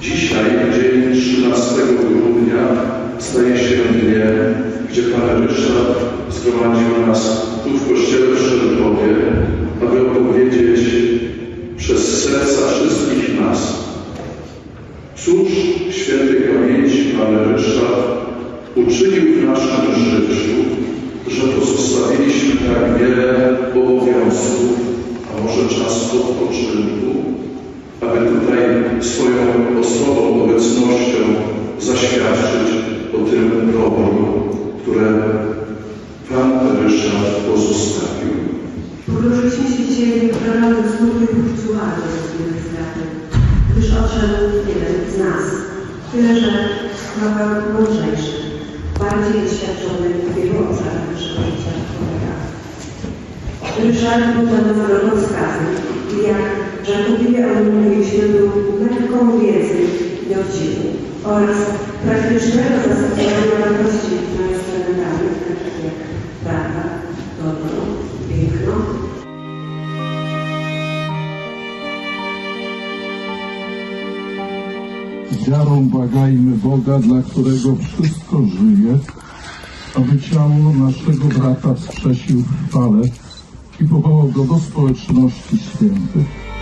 Dzisiaj, dzień 13 grudnia, staje się dniem, gdzie Pan Ryszard zgromadził nas tu w Kościele w Szczerbowie, aby opowiedzieć przez serca wszystkich nas. Cóż świętej pamięci Pan Ryszard uczynił w naszym życiu, że pozostawiliśmy tak wiele obowiązków, a może czas odpoczynku, aby tutaj swoją osobą, obecnością zaświadczyć o tym dobru, które Pan Ryszard pozostawił. Poruszyliśmy się dzisiaj programem smutnych uczułami z straty, gdyż odszedł jeden z nas. Tyle, że chyba mądrzejszy, bardziej doświadczony w wielu obszarach naszego życia człowieka. Ryszard był dla nas drogowskazem i jak żartobliwie o nim mówiliśmy, był lekką wiedzy dowcipu oraz praktycznego zastosowania wartości fundamentalnych, takich jak prawda, dobro, piękno, Wiarą błagajmy Boga, dla którego wszystko żyje, aby ciało naszego brata wskrzesił w chwale i powołał go do społeczności świętych.